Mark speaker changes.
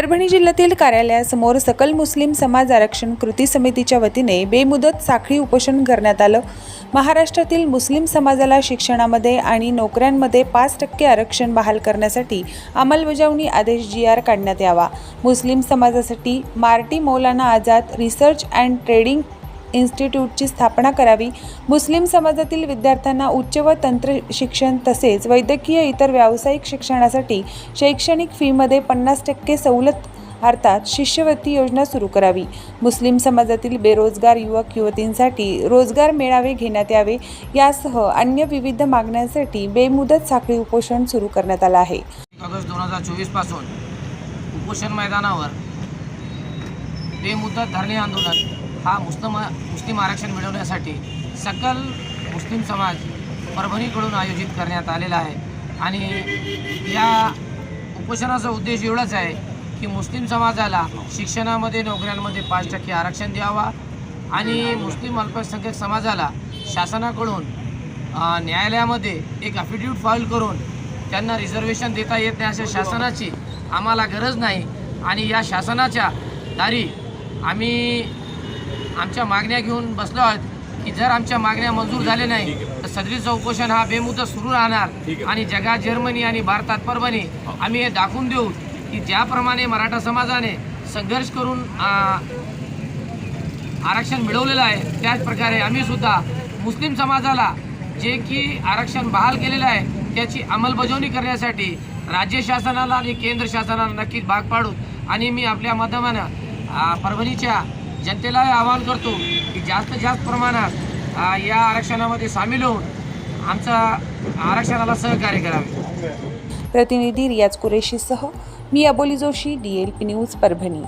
Speaker 1: परभणी जिल्ह्यातील कार्यालयासमोर सकल मुस्लिम समाज आरक्षण कृती समितीच्या वतीने बेमुदत साखळी उपोषण करण्यात आलं. महाराष्ट्रातील मुस्लिम समाजाला शिक्षणामध्ये आणि नोकऱ्यांमध्ये पाच टक्के आरक्षण बहाल करण्यासाठी अंमलबजावणी आदेश जी आर काढण्यात यावा. मुस्लिम समाजासाठी MARTI Maulana Azad research and trading इन्स्टिट्यूटची स्थापना करावी. मुस्लिम समाजातील विद्यार्थ्यांना उच्च व तंत्र शिक्षण तसेच वैद्यकीय इतर व्यावसायिक शिक्षणासाठी शैक्षणिक फीमध्ये पन्नास टक्के सवलत अर्थात शिष्यवृत्ती योजना सुरू करावी. मुस्लिम समाजातील बेरोजगार युवक युवतींसाठी रोजगार मेळावे घेण्यात यावे. यासह अन्य विविध मागण्यांसाठी बेमुदत साखळी उपोषण सुरू करण्यात आलं आहे.
Speaker 2: ऑगस्ट दोन हजारपासून उपोषण मैदानावर बेमुदत धरणे आंदोलन हा मुस्लिम मुस्लिम आरक्षण मिळवण्यासाठी सकल मुस्लिम समाज परभणीकडून आयोजित करण्यात आलेला आहे. आणि या उपोषणाचा उद्देश एवढाच आहे की मुस्लिम समाजाला शिक्षणामध्ये नोकऱ्यांमध्ये पाच टक्के आरक्षण द्यावा आणि मुस्लिम अल्पसंख्याक समाजाला शासनाकडून न्यायालयामध्ये एक अफिडेविट फाईल करून त्यांना रिझर्वेशन देता येत नाही अशा शासनाची आम्हाला गरज नाही. आणि या शासनाच्या दारी आम्ही आमच्या मागण्या घेऊन बसलो आहोत की जर आमच्या मागण्या मंजूर झाल्या नाही तर सदरीचं उपोषण हा बेमुदत सुरू राहणार. आणि जगात जर्मनी आणि भारतात परभणी आम्ही हे दाखवून देऊ की ज्याप्रमाणे मराठा समाजाने संघर्ष करून आरक्षण मिळवलेलं आहे त्याच प्रकारे आम्ही सुद्धा मुस्लिम समाजाला जे की आरक्षण बहाल केलेलं आहे त्याची अंमलबजावणी करण्यासाठी राज्य शासनाला आणि केंद्र शासनाला नक्कीच भाग पाडू. आणि मी आपल्या माध्यमानं परभणीच्या जनतेला आवाहन करतो की जास्त जास्त प्रमाणात या आरक्षणामध्ये सामील होऊन आमचा आरक्षणाला सहकार्य करावे.
Speaker 1: प्रतिनिधी रियाज कुरेशीसह मी Aboli Joshi D L P news Parbhani.